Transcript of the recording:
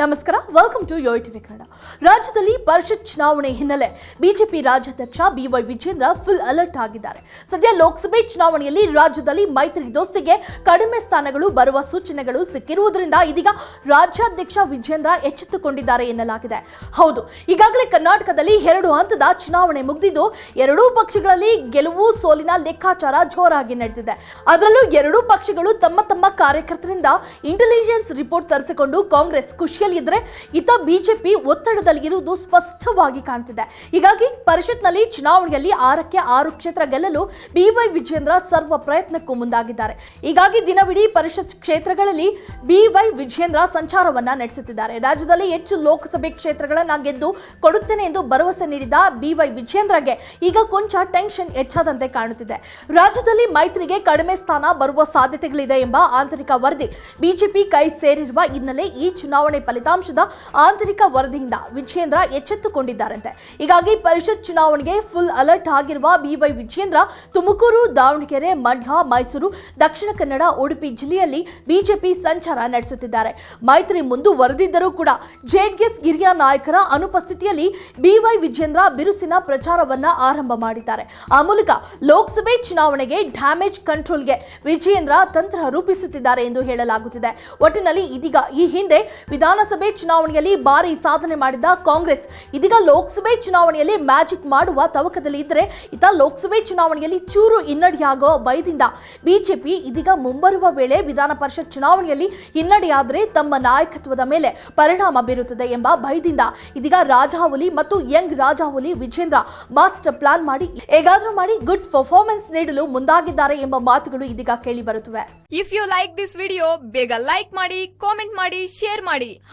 ನಮಸ್ಕಾರ welcome to TV Kannada. ರಾಜ್ಯದಲ್ಲಿ ಪರಿಷತ್ ಚುನಾವಣೆ ಹಿನ್ನೆಲೆ ಬಿಜೆಪಿ ರಾಜ್ಯಾಧ್ಯಕ್ಷ ಬಿವೈ ವಿಜೇಂದ್ರ ಫುಲ್ ಅಲರ್ಟ್ ಆಗಿದ್ದಾರೆ. ಸದ್ಯ ಲೋಕಸಭೆ ಚುನಾವಣೆಯಲ್ಲಿ ರಾಜ್ಯದಲ್ಲಿ ಮೈತ್ರಿ ದೋಸ್ತಿಗೆ ಕಡಿಮೆ ಸ್ಥಾನಗಳು ಬರುವ ಸೂಚನೆಗಳು ಸಿಕ್ಕಿರುವುದರಿಂದ ಇದೀಗ ರಾಜ್ಯಾಧ್ಯಕ್ಷ ವಿಜೇಂದ್ರ ಎಚ್ಚೆತ್ತುಕೊಂಡಿದ್ದಾರೆ ಎನ್ನಲಾಗಿದೆ. ಹೌದು, ಈಗಾಗಲೇ ಕರ್ನಾಟಕದಲ್ಲಿ ಎರಡು ಹಂತದ ಚುನಾವಣೆ ಮುಗಿದಿದ್ದು, ಎರಡೂ ಪಕ್ಷಗಳಲ್ಲಿ ಗೆಲುವು ಸೋಲಿನ ಲೆಕ್ಕಾಚಾರ ಜೋರಾಗಿ ನಡೆದಿದೆ. ಅದರಲ್ಲೂ ಎರಡೂ ಪಕ್ಷಗಳು ತಮ್ಮ ತಮ್ಮ ಕಾರ್ಯಕರ್ತರಿಂದ ಇಂಟೆಲಿಜೆನ್ಸ್ ರಿಪೋರ್ಟ್ ತರಿಸಿಕೊಂಡು ಕಾಂಗ್ರೆಸ್ ಖುಷಿಯಲ್ಲಿದ್ದರೆ ಇತ್ತ ಬಿಜೆಪಿ ಒತ್ತಡದಲ್ಲಿ ಇರುವುದು ಸ್ಪಷ್ಟವಾಗಿ ಕಾಣ್ತಿದೆ. ಹೀಗಾಗಿ ಪರಿಷತ್ನಲ್ಲಿ ಚುನಾವಣೆಯಲ್ಲಿ ಆರಕ್ಕೆ ಆರು ಕ್ಷೇತ್ರ ಗೆಲ್ಲಲು ಬಿವೈ ವಿಜೇಂದ್ರ ಸರ್ವ ಪ್ರಯತ್ನಕ್ಕೂ ಮುಂದಾಗಿದ್ದಾರೆ. ಹೀಗಾಗಿ ದಿನವಿಡೀ ಪರಿಷತ್ ಕ್ಷೇತ್ರಗಳಲ್ಲಿ ಬಿವೈ ವಿಜೇಂದ್ರ ಸಂಚಾರವನ್ನ ನಡೆಸುತ್ತಿದ್ದಾರೆ. ರಾಜ್ಯದಲ್ಲಿ ಹೆಚ್ಚು ಲೋಕಸಭೆ ಕ್ಷೇತ್ರಗಳನ್ನ ಗೆದ್ದು ಕೊಡುತ್ತೇನೆ ಎಂದು ಭರವಸೆ ನೀಡಿದ ಬಿವೈ ವಿಜೇಂದ್ರಗೆ ಈಗ ಕೊಂಚ ಟೆನ್ಷನ್ ಹೆಚ್ಚಾದಂತೆ ಕಾಣುತ್ತಿದೆ. ರಾಜ್ಯದಲ್ಲಿ ಮೈತ್ರಿಗೆ ಕಡಿಮೆ ಸ್ಥಾನ ಬರುವ ಸಾಧ್ಯತೆಗಳಿದೆ ಎಂಬ ಆಂತರಿಕ ವರದಿ ಬಿಜೆಪಿ ಕೈ ಸೇರಿರುವ ಹಿನ್ನೆಲೆ ಈ ಚುನಾವಣೆ ಫಲಿತಾಂಶದ ಆಂತರಿಕ ವರದಿಯಿಂದ ವಿಜೇಂದ್ರ ಎಚ್ಚೆತ್ತುಕೊಂಡಿದ್ದಾರಂತೆ. ಹೀಗಾಗಿ ಪರಿಷತ್ ಚುನಾವಣೆಗೆ ಫುಲ್ ಅಲರ್ಟ್ ಆಗಿರುವ ಬಿವೈ ವಿಜೇಂದ್ರ ತುಮಕೂರು, ದಾವಣಗೆರೆ, ಮಂಡ್ಯ, ಮೈಸೂರು, ದಕ್ಷಿಣ ಕನ್ನಡ, ಉಡುಪಿ ಜಿಲ್ಲೆಯಲ್ಲಿ ಬಿಜೆಪಿ ಸಂಚಾರ ನಡೆಸುತ್ತಿದ್ದಾರೆ. ಮೈತ್ರಿ ಮುಂದುವರೆದಿದ್ದರೂ ಕೂಡ ಜೆಡಿಎಸ್ ಹಿರಿಯ ನಾಯಕರ ಅನುಪಸ್ಥಿತಿಯಲ್ಲಿ ಬಿವೈ ವಿಜೇಂದ್ರ ಬಿರುಸಿನ ಪ್ರಚಾರವನ್ನ ಆರಂಭ ಮಾಡಿದ್ದಾರೆ. ಆ ಮೂಲಕ ಲೋಕಸಭೆ ಚುನಾವಣೆಗೆ ಡ್ಯಾಮೇಜ್ ಕಂಟ್ರೋಲ್ಗೆ ವಿಜೇಂದ್ರ ತಂತ್ರ ರೂಪಿಸುತ್ತಿದ್ದಾರೆ ಎಂದು ಹೇಳಲಾಗುತ್ತಿದೆ. ಒಟ್ಟಿನಲ್ಲಿ ಇದೀಗ ಈ ಹಿಂದೆ ವಿಧಾನಸಭೆ ಚುನಾವಣೆಯಲ್ಲಿ ಭಾರಿ ಸಾಧನೆ ಮಾಡಿದ ಕಾಂಗ್ರೆಸ್. ಇದೀಗ ಲೋಕಸಭೆ ಚುನಾವಣೆಯಲ್ಲಿ ಮ್ಯಾಜಿಕ್ ಮಾಡುವ ತವಕದಲ್ಲಿ ಇದ್ದರೆ ಇತ ಲೋಕಸಭೆ ಚುನಾವಣೆಯಲ್ಲಿ ಚೂರು ಹಿನ್ನಡೆಯಾಗೋ ಭಯದಿಂದ. ಬಿಜೆಪಿ ಇದೀಗ ಮುಂಬರುವ ವೇಳೆ ವಿಧಾನ ಪರಿಷತ್ ಚುನಾವಣೆಯಲ್ಲಿ ಹಿನ್ನಡೆಯಾದರೆ ತಮ್ಮ ನಾಯಕತ್ವದ ಮೇಲೆ ಪರಿಣಾಮ ಬೀರುತ್ತದೆ ಎಂಬ ಭಯದಿಂದ. ಇದೀಗ ರಾಜಾಹುಲಿ ಮತ್ತು young Rajahuli Vijendra master plan ಮಾಡಿ ಹೇಗಾದರೂ ಮಾಡಿ ಗುಡ್ ಪರ್ಫಾರ್ಮೆನ್ಸ್ ನೀಡಲು ಮುಂದಾಗಿದ್ದಾರೆ ಎಂಬ ಮಾತುಗಳು ಇದೀಗ ಕೇಳಿ ಬರುತ್ತವೆ. If you like this video ಬೇಗ ಲೈಕ್ ಮಾಡಿ ಕಾಮೆಂಟ್ ಮಾಡಿ ಶೇರ್ ಮಾಡಿ.